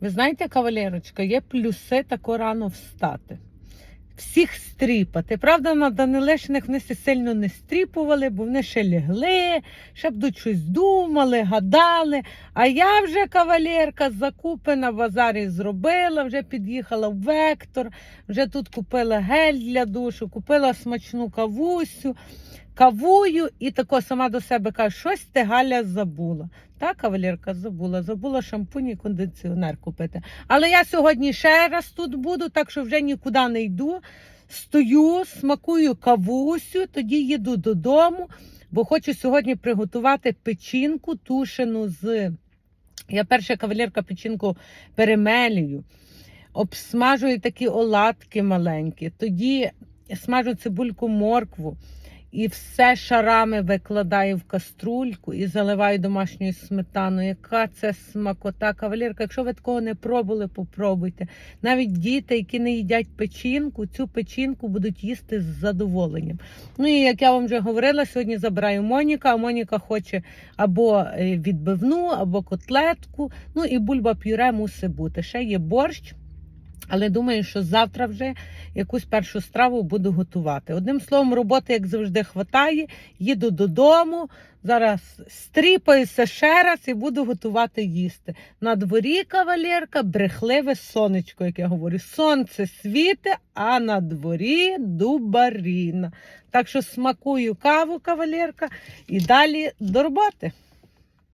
Ви знаєте, кавалерочка, є плюси тако рано встати. Всіх стріпати. Правда, на Данилешиних вони се сильно не стріпували, бо вони ще лягли, ще б тут щось думали, гадали. А я вже кавалерка закупи на базарі зробила, вже під'їхала в Вектор, вже тут купила гель для душу, купила смачну кавусю, кавую і тако сама до себе каже, щось ти Галя забула. Та, кавалерка, забула, забула шампунь і кондиціонер купити. Але я сьогодні ще раз тут буду, так що вже нікуди не йду. Стою, смакую кавусю, тоді їду додому, бо хочу сьогодні приготувати печінку тушену з. Я перша кавалерка печінку перемелюю, обсмажую такі оладки маленькі, тоді смажу цибульку моркву і все шарами викладаю в каструльку і заливаю домашньою сметаною. Яка це смакота, кавалерка. Якщо ви такого не пробували, попробуйте. Навіть діти, які не їдять печінку, цю печінку будуть їсти з задоволенням. Ну і як я вам вже говорила, сьогодні забираю Моніка, а Моніка хоче або е, відбивну, або котлетку. Ну і бульба пюре мусить бути. Ще є борщ. Але думаю, що завтра вже якусь першу страву буду готувати. Одним словом, роботи, як завжди, хватає. Їду додому. Зараз стріпаюся ще раз і буду готувати їсти. На дворі кавалерка, брехливе сонечко, як я говорю. Сонце світе, а на дворі дубаріна. Так що смакую каву, кавалерка, і далі до роботи.